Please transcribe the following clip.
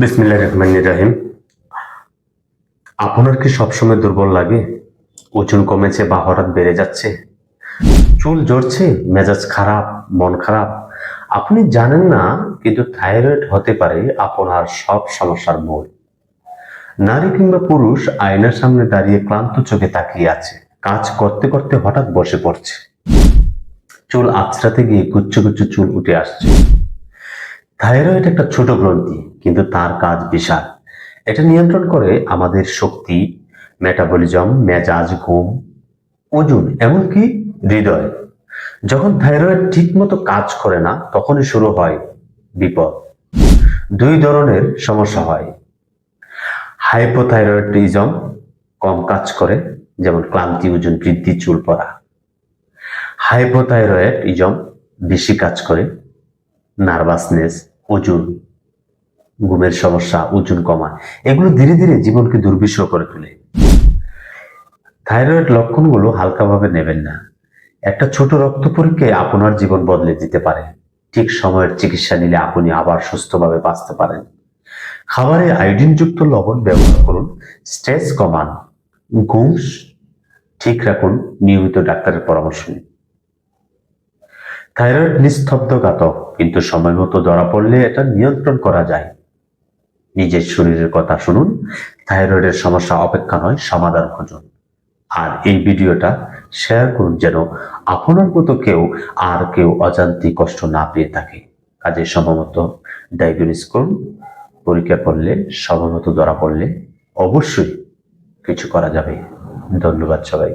বিসমিল্লাহ রহমান রাহিম। আপনার কি সবসময় দুর্বল লাগে? ওজন কমেছে বা হঠাৎ বেড়ে যাচ্ছে? চুল ঝরছে, মেজাজ খারাপ, মন খারাপ। আপনি জানেন না, কিন্তু থাইরয়েড হতে পারে আপনার সব সমস্যার মূল। নারী কিংবা পুরুষ আয়নার সামনে দাঁড়িয়ে ক্লান্ত চোখে তাকিয়ে আছে। কাজ করতে করতে হঠাৎ বসে পড়ছে। চুল আছড়াতে গিয়ে গুচ্ছ গুচ্ছ চুল উঠে আসছে। থাইরয়েড একটা ছোট গ্রন্থি, কিন্তু তার কাজ বিশাল। এটা নিয়ন্ত্রণ করে আমাদের শক্তি মেটাবলিজম মেজাজ, ঘুম, ওজন, এমনকি হৃদয়। যখন থাইরয়েড ঠিকমতো কাজ করে না, তখনই শুরু হয় বিপদ। দুই ধরনের সমস্যা হয়। হাইপোথাইরয়েডিজম কম কাজ করে, যেমন ক্লান্তি, ওজন বৃদ্ধি, চুল পড়া। হাইপোথাইরয়েডিজম বেশি কাজ করে নার্ভাসনেস ওজন, ঘুমের সমস্যা, ওজন কমা এগুলো ধীরে ধীরে জীবনকে দুর্বিষহ করে তোলে। থাইরয়েড লক্ষণগুলো হালকাভাবে নেবেন না। একটা ছোট রক্ত পরীক্ষায় আপনার জীবন বদলে দিতে পারে। ঠিক সময়ের চিকিৎসা নিলে আপনি আবার সুস্থভাবে বাঁচতে পারেন। খাবারে আয়োডিনযুক্ত লবণ ব্যবহার করুন। স্ট্রেস কমান। ঘুম ঠিক রাখুন। নিয়মিত ডাক্তারের পরামর্শ নিন। থাইরয়েড নিস্তব্ধঘাতক কিন্তু সময় মতো ধরা পড়লে এটা নিয়ন্ত্রণ করা যায়। নিজের শরীরের কথা শুনুন, থাইরয়েডের সমস্যা অপেক্ষা নয়, সমাধান খুঁজুন। আর এই ভিডিওটা শেয়ার করুন যেন আপনার মতো কেউ আর কেউ অজান্তি কষ্ট না পেয়ে থাকে। কাজে সময়মত ডায়াগনোস করুন, পরীক্ষা করলে সময়মতো ধরা পড়লে অবশ্যই কিছু করা যাবে। ধন্যবাদ সবাই